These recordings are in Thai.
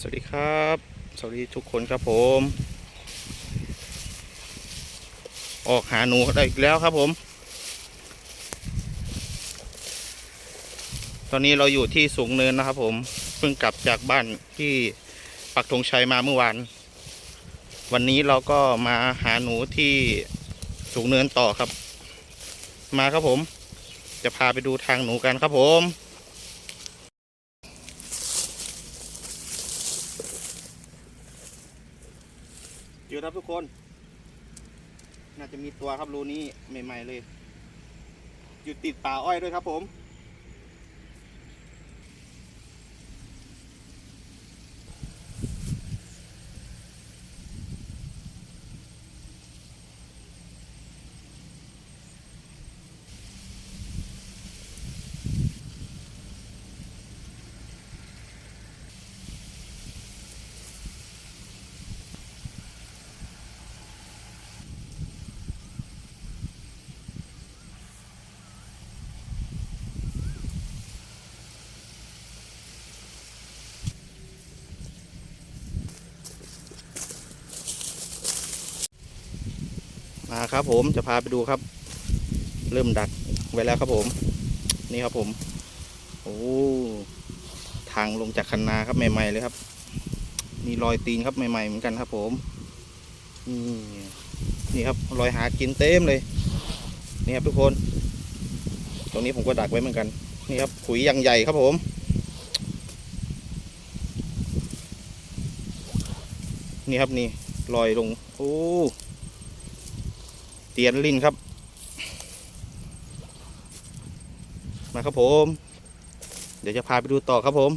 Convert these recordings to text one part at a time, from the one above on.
สวัสดีครับ สวัสดีทุกคนครับผม ออกหาหนูได้อีกแล้วครับผม ตอนนี้เราอยู่ที่สูงเนินนะครับผมเพิ่งกลับจากบ้านที่ปักธงชัยมาเมื่อวานวันนี้เราก็มาหาหนูที่สูงเนินต่อครับ มาครับผม จะพาไปดูทางหนูกันครับผม อยู่ครับ ทุกคน น่าจะมีตัวครับรูนี้ใหม่ ๆ เลย อยู่ติดป่าอ้อยด้วยครับผม มาครับผมจะพาไปดูครับ เริ่มดักไว้แล้วครับผม นี่ครับผม โอ้ทางลงจากคันนาครับใหม่ ๆ เลยครับ มีรอยตีนครับใหม่ ๆ เหมือนกันครับ ผมนี่นี่ครับรอยหากินเต็มเลยนี่ครับทุกคน ตรงนี้ผมก็ดักไว้เหมือนกัน นี่ครับขุยอย่างใหญ่ครับผมนี่ครับนี่ลอยลง โอ้ เตียนลินครับ มาครับผม เดี๋ยวจะพาไปดูต่อครับผม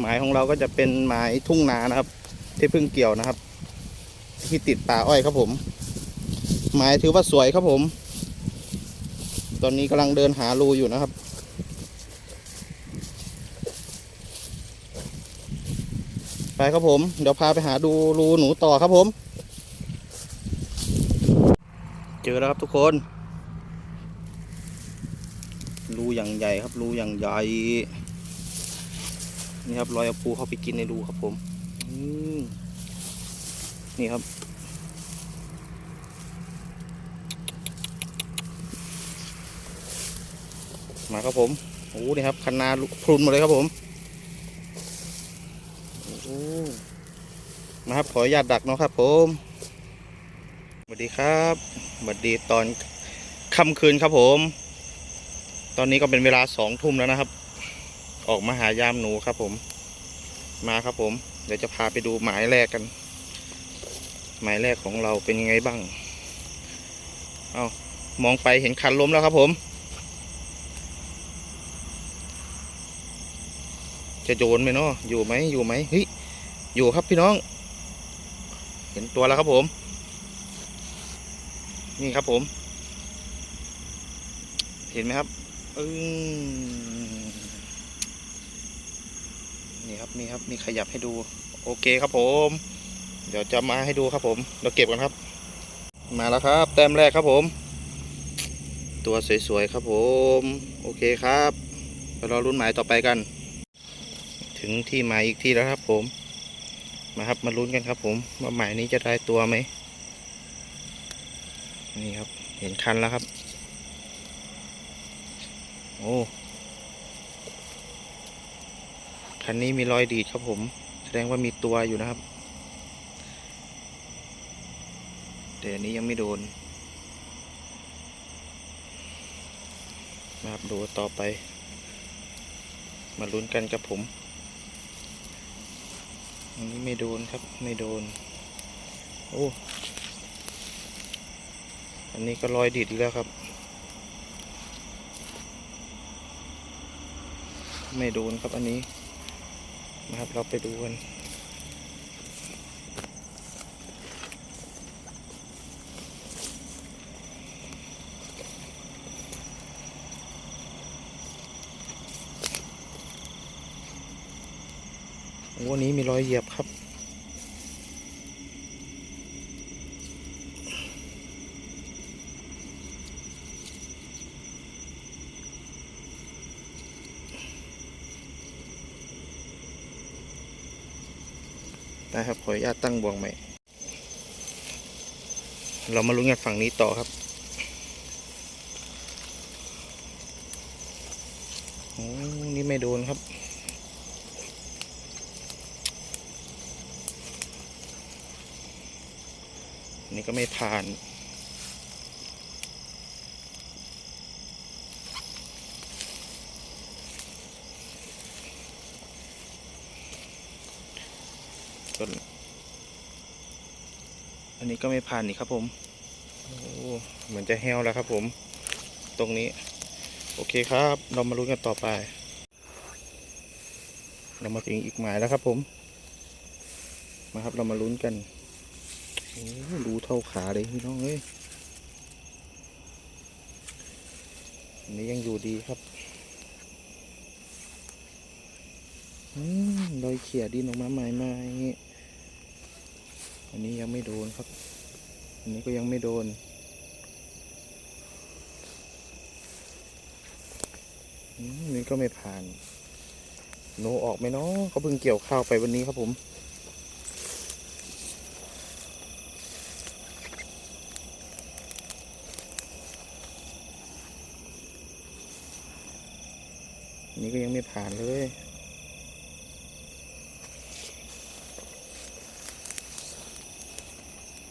หมายของเราก็จะเป็นหมายทุ่งนานะครับ ที่เพิ่งเกี่ยวนะครับ ที่ติดป่าอ้อยครับผม หมายถือว่าสวยครับผม ตอนนี้กำลังเดินหารูอยู่นะครับไปครับผม เดี๋ยวพาไปหาดูรูหนูต่อครับผม เจ อแล้วครับทุกคน รูอย่างใหญ่ครับ รูอย่างใหญ่ นี่ครับรอยปูเข้าไปกินในรูครับผมอืมนี่ครับ มาครับผมโอ้นี่ครับคันนาพรุนหมดเลยครับผมโอ้มาครับขออนุญาตดักเนาะครับผม สวัสดีครับสวัสดีตอนค่ำคืนครับผม ตอนนี้ก็เป็นเวลาสองทุ่มแล้วนะครับ ออกมาหายามหนูครับผม มาครับผม เดี๋ยวจะพาไปดูหมายแรกกัน หมายแรกของเราเป็นยังไงบ้าง เอามองไปเห็นคันล้มแล้วครับผม จะโยนไหมเนาะอยู่ไหมอยู่ไหมเฮ้ยอยู่ครับพี่น้อง เห็นตัวแล้วครับผม นี่ครับผม เห็นไหมครับอืนี่ครับนี่ครับนี่ขยับให้ดู โอเคครับผม เดี๋ยวจะมาให้ดูครับผม เราเก็บกันครับ มาแล้วครับ แต้มแรกครับผม ตัวสวยๆครับผม โอเคครับไปรอรุ่นหมายต่อไปกัน ถึงที่หมายอีกที่แล้วครับผม มาครับมาลุ้นกันครับผมว่าหมายนี้จะได้ตัวไหม นี่ครับ เห็นคันแล้วครับ โอ้ คันนี้มีรอยดีดครับผม แสดงว่ามีตัวอยู่นะครับ แต่อันนี้ยังไม่โดนนะครับดูต่อไป มาลุ้นกันกับผมอันนี้ไม่โดนครับไม่โดน โอ้ อันนี้ก็รอยดีดอีกแล้วครับ ไม่โดนครับอันนี้นะครับเราไปดูกันวันนี้มีรอยเหยียบครับ นะครับขออนุญาตตั้งบ่วงใหม่ เรามาลุ้นกันฝั่งนี้ต่อครับนี่ไม่โดนครับ นี่ก็ไม่ผ่าน ต้น อันนี้ก็ไม่ผ่านนี่ครับผมโอ้เหมือนจะแห้วแล้วครับผม ตรงนี้ โอเคครับ เรามาลุ้นกันต่อไป เรามาถึงอีกหมายแล้วครับผม มาครับเรามาลุ้นกันโอ้รู้เท่าขาเลยพี่น้องเอ้ยอันนี้ยังอยู่ดีครับ อืม รอยเขี่ยดินออกมาใหม่ๆอย่างงี้อันนี้ยังไม่โดนครับ อันนี้ก็ยังไม่โดนอืมนี่ก็ไม่ผ่าน โนออกไหมเนาะเขาเพิ่งเกี่ยวข้าวไปวันนี้ครับผมอันนี้ก็ยังไม่ผ่านเลย โอ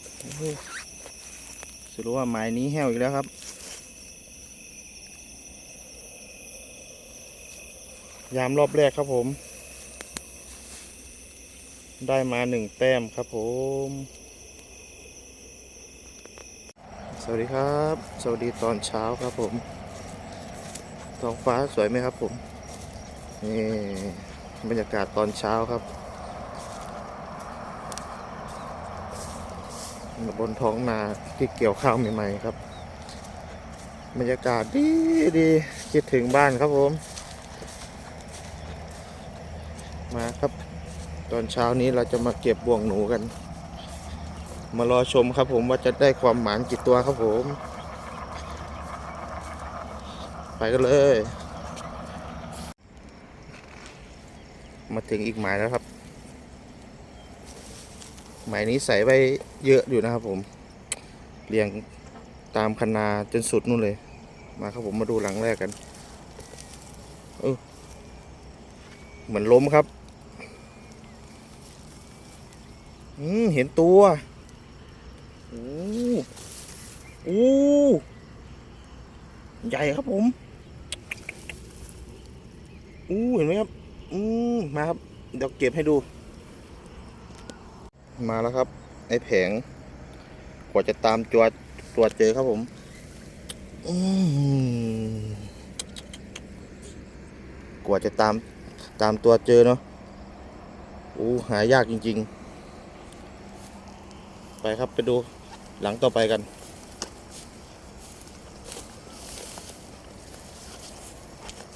้โห สรุปว่าไม้นี้แห้วอีกแล้วครับ ยามรอบแรกครับผม ได้มาหนึ่งแต้มครับผม สวัสดีครับ สวัสดีตอนเช้าครับผม ท้องฟ้าสวยไหมครับผม นี่บรรยากาศตอนเช้าครับ บนท้องนาที่เกี่ยวข้าวใหม่ๆครับบรรยากาศดีดีคิดถึงบ้านครับผม มาครับ ตอนเช้านี้เราจะมาเก็บบ่วงหนูกัน มารอชมครับผมว่าจะได้ความหมานกี่ตัวครับผม ไปกันเลย มาถึงอีกหมายแล้วครับ หมายนี้ใส่ไว้เยอะอยู่นะครับผมเรียงตามคันนาจนสุดนู่นเลย มาครับผมมาดูหลังแรกกันเออเหมือนล้มครับอืมเห็นตัวโอ้โอ้ใหญ่ครับผมอู้เห็นไหมครับ อืมมาครับ เดี๋ยวเก็บให้ดู มาแล้วครับ ไอ้แผง กว่าจะตามตัวตัวเจอครับผมกว่าจะตามตามตัวเจอเนาะโอ้หายากจริง ๆ ไปครับไปดูหลังต่อไปกัน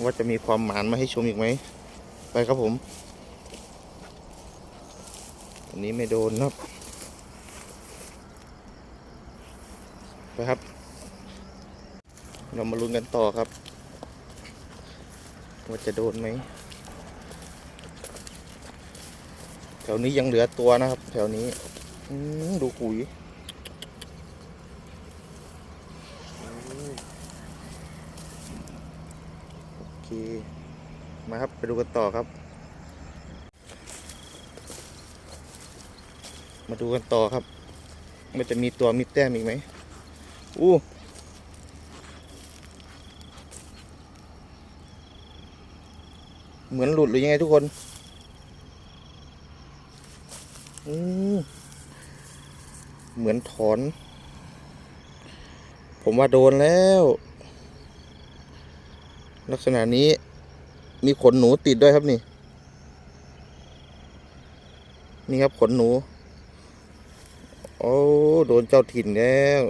ว่าจะมีความหมานมาให้ชมอีกไหม ไปครับผม นี้ไม่โดนครับไปครับ เรามาลุ้นกันต่อครับ ว่าจะโดนไหมแถวนี้ยังเหลือตัวนะครับ แถวนี้ดูขุยโอเค มาครับ ไปดูกันต่อครับ มาดูกันต่อครับ มันจะมีตัวมีแต้มอีกไหมอู้เหมือนหลุดหรือยังไงทุกคนอืมเหมือนถอน ผมว่าโดนแล้ว ลักษณะนี้มีขนหนูติดด้วยครับนี่ นี่ครับขนหนู โอ้โดนเจ้าถิ่นแล้ว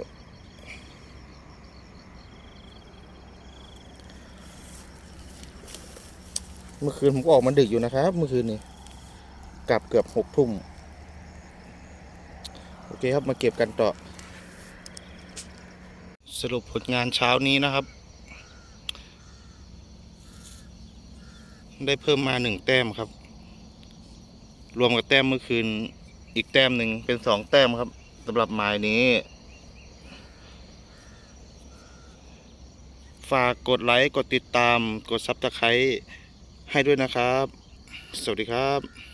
เมื่อคืนผมก็ออกมาดึกอยู่นะครับ เมื่อคืนนี้กลับเกือบหกทุ่มโอเคครับมาเก็บกันต่อ สรุปผลงานเช้านี้นะครับ ได้เพิ่มมาหนึ่งแต้มครับ รวมกับแต้มเมื่อคืนอีกแต้มหนึ่งเป็นสองแต้มครับ สำหรับไมายนี้ ฝากกดไลค์ กดติดตาม กดซับสไครต์ให้ด้วยนะครับ สวัสดีครับ